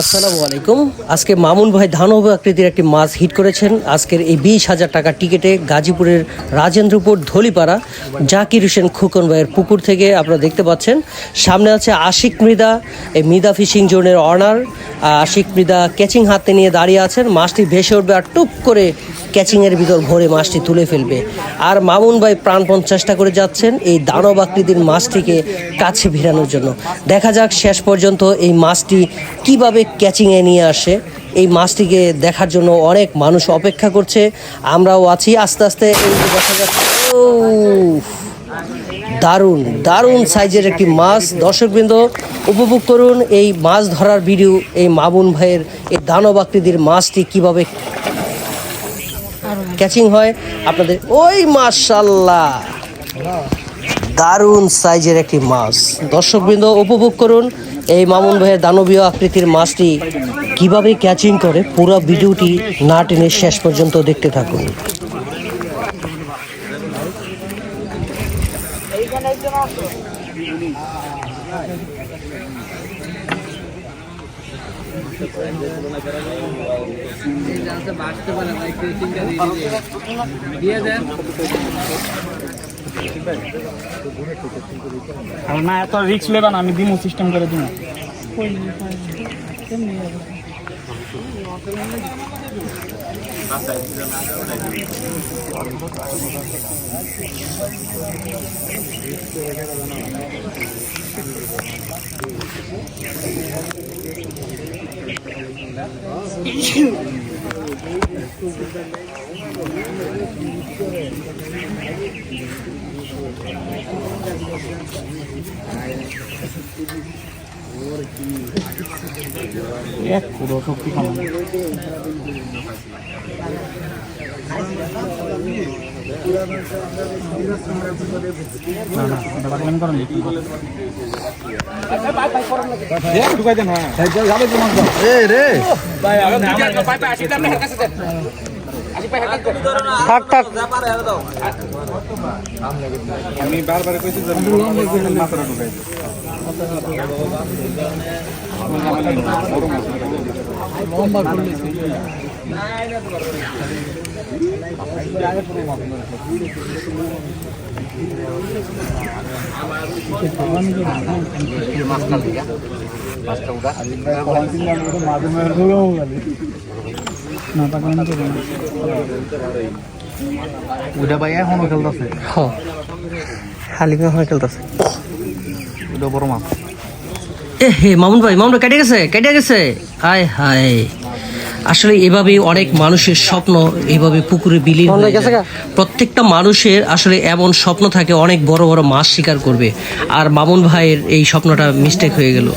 আসসালামু আলাইকুম আজকে মামুন ভাই ধানব আকৃতির একটি মাছ হিট করেছেন। আজকের এই বিশ হাজার টাকা টিকেটে গাজীপুরের রাজেন্দ্রপুর ধলিপাড়া। জাকির হোসেন খুকন ভাইয়ের পুকুর থেকে আপনারা দেখতে পাচ্ছেন। সামনে আছে আশিক মৃদা, এই মৃদা ফিশিং জোনের অনার। আশিক মৃদা ক্যাচিং হাতে নিয়ে দাঁড়িয়ে আছেন। মাছটি ভেসে উঠবে আর টুপ করে ক্যাচিংয়ের ভিতর ভরে মাছটি তুলে ফেলবে। আর মামুন ভাই প্রাণপণ চেষ্টা করে যাচ্ছেন এই দানব আকৃতির মাছটিকে কাছে ভিড়ানোর জন্য। দেখা যাক শেষ পর্যন্ত এই মাছটি কীভাবে ক্যাচিংয়ে নিয়ে আসে। এই মাছটিকে দেখার জন্য অনেক মানুষ অপেক্ষা করছে। আমরাও আছি, আস্তে আস্তে এই দেখা দারুণ দারুণ সাইজের একটি মাছ। দর্শকবৃন্দ, উপভোগ করুন এই মাছ ধরার ভিডিও, এই মামুন ভাইয়ের এই দানব আকৃতির মাছটি কীভাবে ক্যাচিং হয়। আপনাদের ওই মাশাল্লাহ। দারুণ সাইজের একটি মাছ। দর্শকবৃন্দ, উপভোগ করুন এই মামুন ভাইয়ের দানবীয় আকৃতির মাছটি। কীভাবে ক্যাচিং করে, পুরো ভিডিওটি না টেনে শেষ পর্যন্ত দেখতে থাকুন। না এত রিক্স লেবা না আমি দিমু সিস্টেম করে দিমু। এক পুরো শক্তি কম হ্যাঁ আমি বারবার কইছি মাথাটা ঢুকাই। ওইটা ভাই এখনও খেলতেছে হালিমে হয়ে খেলতেছে ওইটা বড় মাছ এ হে মামুন ভাই মামুন কেটে গেছে? কেটে গেছে? হায় হায় আসলে এভাবে অনেক মানুষের স্বপ্ন এভাবে পুকুরে বিলীন হয়ে যায়। প্রত্যেকটা মানুষের আসলে এমন স্বপ্ন থাকে অনেক বড় বড় মাছ শিকার করবে। আর মামুন ভাইয়ের এই স্বপ্নটা মিস্টেক হয়ে গেল।